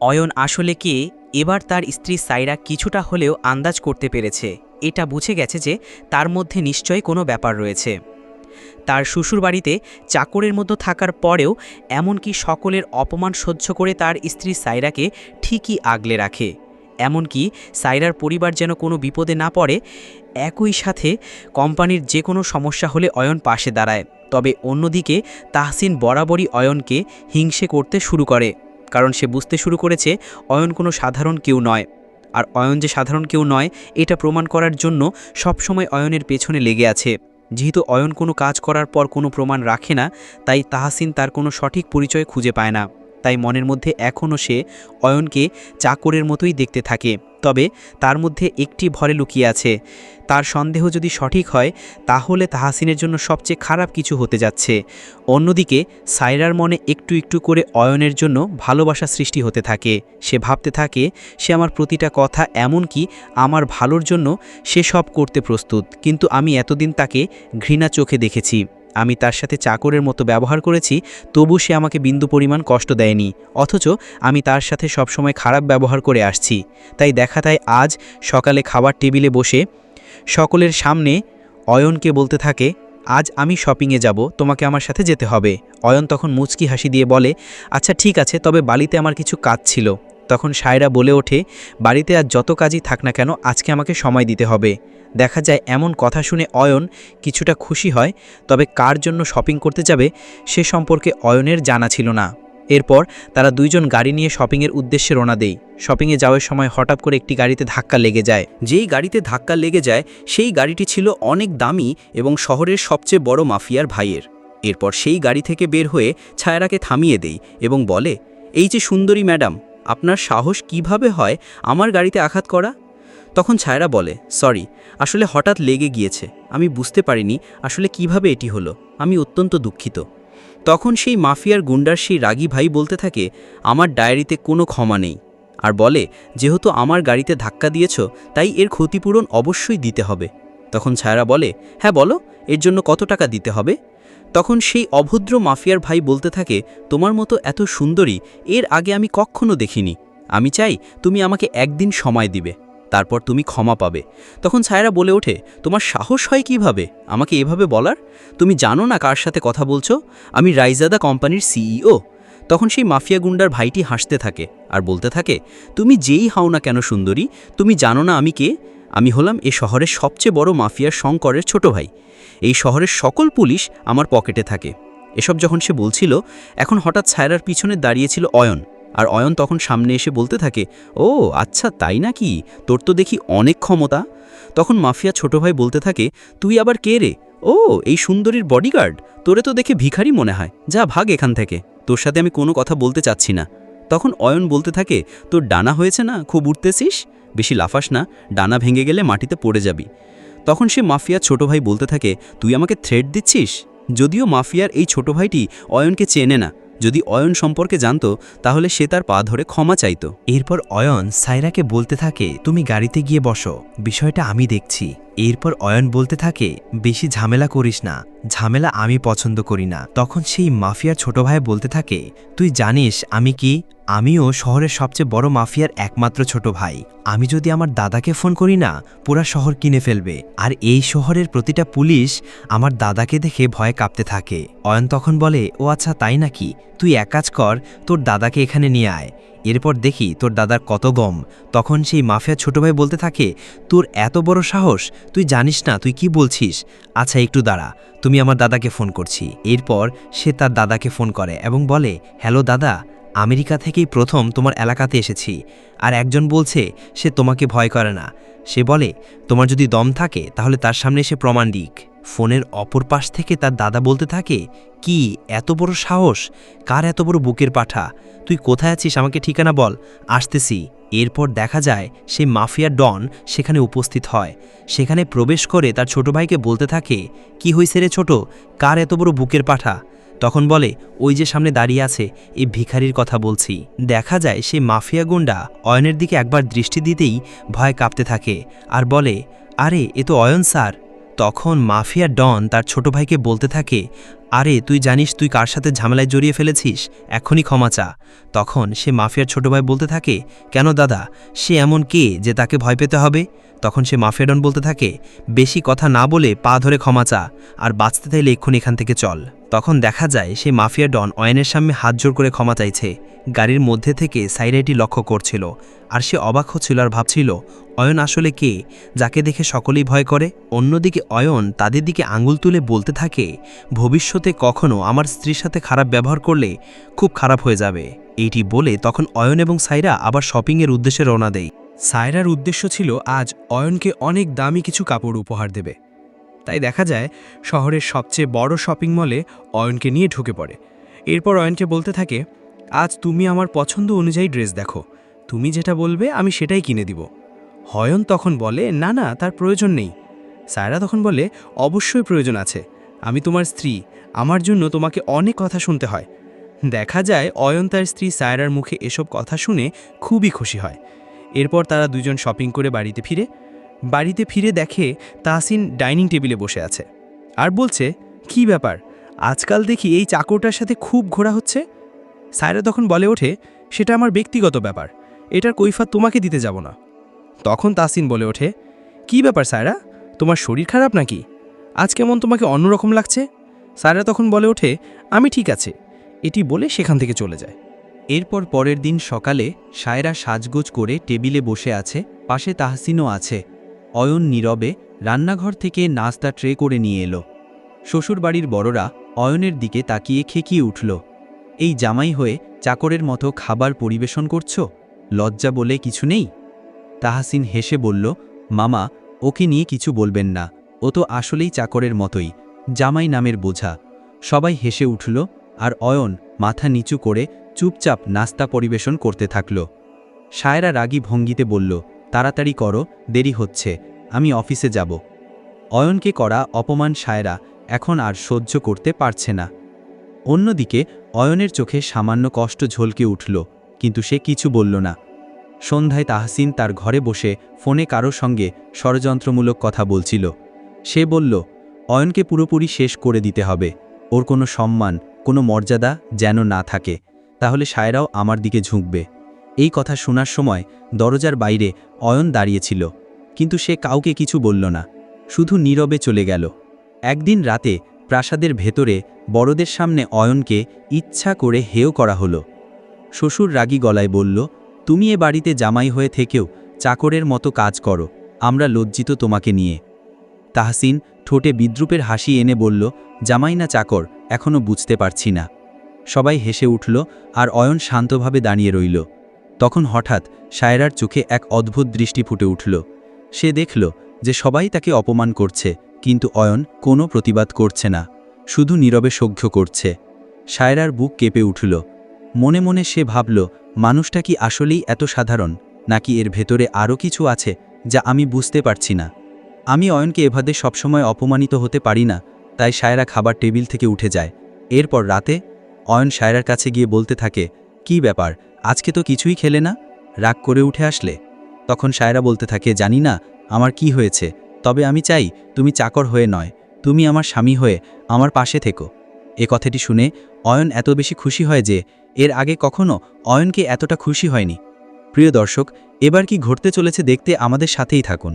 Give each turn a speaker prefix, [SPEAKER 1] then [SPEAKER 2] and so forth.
[SPEAKER 1] অয়ন আসলে কে এবার তার স্ত্রী সাইরা কিছুটা হলেও আন্দাজ করতে পেরেছে। এটা বুঝে গেছে যে তার মধ্যে নিশ্চয়ই কোনো ব্যাপার রয়েছে। তার শ্বশুরবাড়িতে চাকরের মধ্যে থাকার পরেও এমনকি সকলের অপমান সহ্য করে তার স্ত্রী সাইরাকে ঠিকই আগলে রাখে। এমনকি সাইরার পরিবার যেন কোনো বিপদে না পড়ে, একই সাথে কোম্পানির যে কোনো সমস্যা হলে অয়ন পাশে দাঁড়ায়। তবে অন্যদিকে তাহসিন বরাবরই অয়নকে হিংসে করতে শুরু করে। কারণ সে বুঝতে শুরু করেছে, অয়ন কোনো সাধারণ কেউ নয়। আর অয়ন যে সাধারণ কেউ নয়, এটা প্রমাণ করার জন্য সবসময় অয়নের পেছনে লেগে আছে। যেহেতু অয়ন কোনো কাজ করার পর কোনো প্রমাণ রাখে না, তাই তাহাসিন তার কোনো সঠিক পরিচয় খুঁজে পায় না। তাই মনের মধ্যে এখনও সে অয়নকে চাকরের মতোই দেখতে থাকে। তবে তার মধ্যে একটি ভরে লুকিয়ে আছে। তার সন্দেহ যদি সঠিক হয়, তাহলে তাহাসিনের জন্য সবচেয়ে খারাপ কিছু হতে যাচ্ছে। অন্যদিকে, সাইরার মনে একটু একটু করে অয়নের জন্য ভালোবাসা সৃষ্টি হতে থাকে। সে ভাবতে থাকে, সে আমার প্রতিটা কথা এমন কি আমার ভালোর জন্য সে সব করতে প্রস্তুত। কিন্তু আমি এতদিন তাকে ঘৃণা চোখে দেখেছি। আমি তার সাথে চাকরের মতো ব্যবহার করেছি, তবু সে আমাকে বিন্দু পরিমাণ কষ্ট দেয়নি, অথচ আমি তার সাথে সবসময় খারাপ ব্যবহার করে আসছি। তাই দেখা তাই আজ সকালে খাবার টেবিলে বসে সকলের সামনে অয়নকে বলতে থাকে, আজ আমি শপিংয়ে যাব, তোমাকে আমার সাথে যেতে হবে। অয়ন তখন মুচকি হাসি দিয়ে বলে আচ্ছা ঠিক আছে, তবে বালিতে আমার কিছু কাজ ছিল। তখন সায়রা বলে ওঠে, বাড়িতে আর যত কাজই থাক না কেন, আজকে আমাকে সময় দিতে হবে। দেখা যায় এমন কথা শুনে অয়ন কিছুটা খুশি হয়, তবে কার জন্য শপিং করতে যাবে সে সম্পর্কে অয়নের জানা ছিল না। এরপর তারা দুইজন গাড়ি নিয়ে শপিংয়ের উদ্দেশ্যে রওনা দেয়। শপিংয়ে যাওয়ার সময় হঠাৎ করে একটি গাড়িতে ধাক্কা লেগে যায়।
[SPEAKER 2] যেই গাড়িতে ধাক্কা লেগে যায়, সেই গাড়িটি ছিল অনেক দামি এবং শহরের সবচেয়ে বড় মাফিয়ার ভাইয়ের। এরপর সেই গাড়ি থেকে বের হয়ে ছায়রাকে থামিয়ে দেই এবং বলে, এই যে সুন্দরী ম্যাডাম আপনার সাহস কীভাবে হয় আমার গাড়িতে আঘাত করা? তখন ছায়রা বলে, সরি, আসলে হঠাৎ লেগে গিয়েছে। আমি বুঝতে পারিনি আসলে কীভাবে এটি হলো। আমি অত্যন্ত দুঃখিত। তখন সেই মাফিয়ার গুন্ডার সেই রাগী ভাই বলতে থাকে, আমার ডায়েরিতে কোনো ক্ষমা নেই। আর বলে, যেহেতু আমার গাড়িতে ধাক্কা দিয়েছ, তাই এর ক্ষতিপূরণ অবশ্যই দিতে হবে। তখন ছায়রা বলে হ্যাঁ বলো, এর জন্য কত টাকা দিতে হবে? তখন সেই অভদ্র মাফিয়ার ভাই বলতে থাকে, তোমার মতো এত সুন্দরী, এর আগে আমি কখনো দেখিনি। আমি চাই তুমি আমাকে একদিন সময় দিবে, তারপর তুমি ক্ষমা পাবে। তখন ছায়রা বলে ওঠে, তোমার সাহস হয় কীভাবে? আমাকে এভাবে বলার? তুমি জানো না কার সাথে কথা বলছো? আমি রাইজাদা কোম্পানির সিইও। তখন সেই মাফিয়া গুন্ডার ভাইটি হাসতে থাকে আর বলতে থাকে, তুমি যেই হাও না কেন সুন্দরী? তুমি জানো না আমি কে? আমি হলাম এ শহরের সবচেয়ে বড় মাফিয়া শঙ্করের ছোট ভাই। এই শহরের সকল পুলিশ আমার পকেটে থাকে। এসব যখন সে বলছিল, এখন হঠাৎ ছায়রার পিছনে দাঁড়িয়েছিল অয়ন। আর অয়ন তখন সামনে এসে বলতে থাকে, ও আচ্ছা তাই নাকি? তোর তো দেখি অনেক ক্ষমতা। তখন মাফিয়া ছোট ভাই বলতে থাকে, তুই আবার কে রে? ও, এই সুন্দরীর বডিগার্ড তোরে তো দেখে ভিখারি মনে হয়। যা, ভাগ এখান থেকে। তোর সাথে আমি কোনো কথা বলতে চাচ্ছি না। তখন অয়ন বলতে থাকে, তোর ডানা হয়েছে না? খুব উঠতেছিস বেশি লাফাস না, ডানা ভেঙে গেলে মাটিতে পড়ে যাবি। তখন সে মাফিয়া ছোট ভাই বলতে থাকে, তুই আমাকে থ্রেট দিচ্ছিস? যদিও মাফিয়ার এই ছোট ভাইটি অয়নকে চেনে না, যদি অয়ন সম্পর্কে জানত, তাহলে সে তার পা ধরে ক্ষমা চাইত।
[SPEAKER 3] এরপর অয়ন সাইরাকে বলতে থাকে, তুমি গাড়িতে গিয়ে বসো, বিষয়টা আমি দেখছি। এরপর অয়ন বলতে থাকে, বেশি ঝামেলা করিস না, ঝামেলা আমি পছন্দ করি না। তখন সেই মাফিয়ার ছোট ভাই বলতে থাকে, তুই জানিস আমি কি? আমিও শহরের সবচেয়ে বড় মাফিয়ার একমাত্র ছোট ভাই। আমি যদি আমার দাদাকে ফোন করি না, পুরা শহর কিনে ফেলবে। আর এই শহরের প্রতিটা পুলিশ আমার দাদাকে দেখে ভয়ে কাঁপতে থাকে। অয়ন তখন বলে, ও আচ্ছা তাই নাকি? তুই এক কাজ কর, তোর দাদাকে এখানে নিয়ে আয়। এরপর দেখি তোর দাদার কত গম। তখন সেই মাফিয়া ছোট ভাই বলতে থাকে, তোর এত বড় সাহস, তুই জানিস না, তুই কি বলছিস? আচ্ছা একটু দাঁড়া, তুমি আমার দাদাকে ফোন করছি। এরপর সে তার দাদাকে ফোন করে এবং বলে, হ্যালো দাদা, আমেরিকা থেকেই প্রথম তোমার এলাকাতে এসেছি। আর একজন বলছে, সে তোমাকে ভয় করে না। সে বলে, তোমার যদি দম থাকে, তাহলে তার সামনে এসে প্রমাণ দিক। ফোনের অপর পাশ থেকে তার দাদা বলতে থাকে, কি, এত বড় সাহস? কার এত বড় বুকের পাঠা? তুই কোথায় আছিস? আমাকে ঠিকানা বল। আসতেছি। এরপর দেখা যায় সেই মাফিয়া ডন সেখানে উপস্থিত হয়। সেখানে প্রবেশ করে তার ছোট ভাইকে বলতে থাকে, কি হইছে রে ছোট? কার এত বড় বুকের পাঠা? তখন বলে, ওই যে সামনে দাঁড়িয়ে আছে, এই ভিখারির কথা বলছি। দেখা যায়, সে মাফিয়া গুন্ডা অয়নের দিকে একবার দৃষ্টি দিতেই ভয় কাঁপতে থাকে আর বলে, আরে, এ তো অয়ন স্যার। তখন মাফিয়া ডন তার ছোট ভাইকে বলতে থাকে, আরে, তুই জানিস তুই কার সাথে ঝামেলায় জড়িয়ে ফেলেছিস? এখনই ক্ষমা চা। তখন সে মাফিয়ার ছোট ভাই বলতে থাকে, কেন দাদা, সে এমন কে যে তাকে ভয় পেতে হবে? তখন সে মাফিয়া ডন বলতে থাকে, বেশি কথা না বলে পা ধরে ক্ষমা চা, আর বাঁচতে চাইলে এক্ষুনি এখান থেকে চল। তখন দেখা যায় সে মাফিয়া ডন অয়নের সামনে হাত জোর করে ক্ষমা চাইছে। গাড়ির মধ্যে থেকে সাইরাইটি লক্ষ্য করছিল, আর সে অবাক হচ্ছিল আর ভাবছিল, অয়ন আসলে কে? যাকে দেখে সকলেই ভয় করে? অন্যদিকে অয়ন তাদের দিকে আঙুল তুলে বলতে থাকে, ভবিষ্যতে কখনো আমার স্ত্রীর সাথে খারাপ ব্যবহার করলে খুব খারাপ হয়ে যাবে। এইটি বলে তখন অয়ন এবং সাইরা আবার শপিংয়ের উদ্দেশ্যে রওনা দেয়।
[SPEAKER 4] সায়রার উদ্দেশ্য ছিল, আজ অয়নকে অনেক দামি কিছু কাপড় উপহার দেবে। তাই দেখা যায়, শহরের সবচেয়ে বড় শপিং মলে অয়নকে নিয়ে ঢুকে পড়ে। এরপর অয়নকে বলতে থাকে আজ তুমি আমার পছন্দ অনুযায়ী ড্রেস দেখো। তুমি যেটা বলবে, আমি সেটাই কিনে দিব। হয়ন তখন বলে, না না, তার প্রয়োজন নেই। সায়রা তখন বলে, অবশ্যই প্রয়োজন আছে। আমি তোমার স্ত্রী। আমার জন্য তোমাকে অনেক কথা শুনতে হয়। দেখা যায়, অয়ন তার স্ত্রী সায়রার মুখে এসব কথা শুনে খুবই খুশি হয়। এরপর তারা দুজন শপিং করে বাড়িতে ফিরে। বাড়িতে ফিরে দেখে তাহসিন ডাইনিং টেবিলে বসে আছে। আর বলছে, কি ব্যাপার? আজকাল দেখি এই চাকরটার সাথে খুব ঘোরা হচ্ছে? সায়রা তখন বলে ওঠে, সেটা আমার ব্যক্তিগত ব্যাপার। এটার কৈফাত তোমাকে দিতে যাব না। তখন তাসিন বলে ওঠে, কি ব্যাপার সায়রা? তোমার শরীর খারাপ নাকি? আজ কেমন তোমাকে অন্যরকম লাগছে? সায়রা তখন বলে ওঠে, আমি ঠিক আছে। এটি বলে সেখান থেকে চলে যায়।
[SPEAKER 2] এরপর পরের দিন সকালে সায়রা সাজগোজ করে টেবিলে বসে আছে, পাশে তাহসিনও আছে। অয়ন নীরবে রান্নাঘর থেকে নাস্তা ট্রে করে নিয়ে এলো। শ্বশুরবাড়ির বড়রা অয়নের দিকে তাকিয়ে খেকিয়ে উঠল। এই জামাই হয়ে চাকরের মতো খাবার পরিবেশন করছ? লজ্জা বলে কিছু নেই? তাহাসিন হেসে বলল, মামা, ওকে নিয়ে কিছু বলবেন না। ও তো আসলেই চাকরের মতোই। জামাই নামের বোঝা। সবাই হেসে উঠল, আর অয়ন মাথা নিচু করে চুপচাপ নাস্তা পরিবেশন করতে থাকল। সায়রা রাগী ভঙ্গিতে বলল, তাড়াতাড়ি করো, দেরি হচ্ছে, আমি অফিসে যাব। অয়নকে করা অপমান সায়রা এখন আর সহ্য করতে পারছে না। অন্যদিকে অয়নের চোখে সামান্য কষ্ট ঝলকে উঠল, কিন্তু সে কিছু বলল না। সন্ধ্যায় তাহসিন তার ঘরে বসে ফোনে কারও সঙ্গে ষড়যন্ত্রমূলক কথা বলছিল। সে বলল, অয়নকে পুরোপুরি শেষ করে দিতে হবে। ওর কোনো সম্মান, কোনো মর্যাদা যেন না থাকে। তাহলে সায়রাও আমার দিকে ঝুঁকবে। এই কথা শোনার সময় দরজার বাইরে অয়ন দাঁড়িয়েছিল, কিন্তু সে কাউকে কিছু বলল না। শুধু নীরবে চলে গেল। একদিন রাতে প্রাসাদের ভেতরে বড়দের সামনে অয়নকে ইচ্ছা করে হেয় করা হলো। শ্বশুর রাগী গলায় বলল, তুমি এ বাড়িতে জামাই হয়ে থেকেও চাকরের মতো কাজ করো, আমরা লজ্জিত তোমাকে নিয়ে। তাহসিন ঠোঁটে বিদ্রুপের হাসি এনে বলল, জামাই না চাকর এখনও বুঝতে পারছি না। সবাই হেসে উঠল আর অয়ন শান্তভাবে দাঁড়িয়ে রইল। তখন হঠাৎ সায়রার চোখে এক অদ্ভুত দৃষ্টি ফুটে উঠল। সে দেখল যে সবাই তাকে অপমান করছে। কিন্তু অয়ন কোনো প্রতিবাদ করছে না, শুধু নীরবে সহ্য করছে। সায়রার বুক কেঁপে উঠল। মনে মনে সে ভাবল, মানুষটা কি আসলেই এত সাধারণ, নাকি এর ভেতরে আরও কিছু আছে যা আমি বুঝতে পারছি না। আমি অয়নকে এভাবে সবসময় অপমানিত হতে পারি না, তাই সায়রা খাবার টেবিল থেকে উঠে যায়। এরপর রাতে অয়ন সায়রার কাছে গিয়ে বলতে থাকে, কি ব্যাপার, আজকে তো কিছুই খেলে না? রাগ করে উঠে আসলে। তখন সায়রা বলতে থাকে, জানি না, আমার কি হয়েছে? তবে আমি চাই তুমি চাকর হয়ে নয়, তুমি আমার স্বামী হয়ে আমার পাশে থেকো। এ কথাটি শুনে অয়ন এত বেশি খুশি হয় যে এর আগে কখনো অয়নকে এতটা খুশি হয়নি। প্রিয় দর্শক, এবার কি ঘটতে চলেছে দেখতে আমাদের সাথেই থাকুন।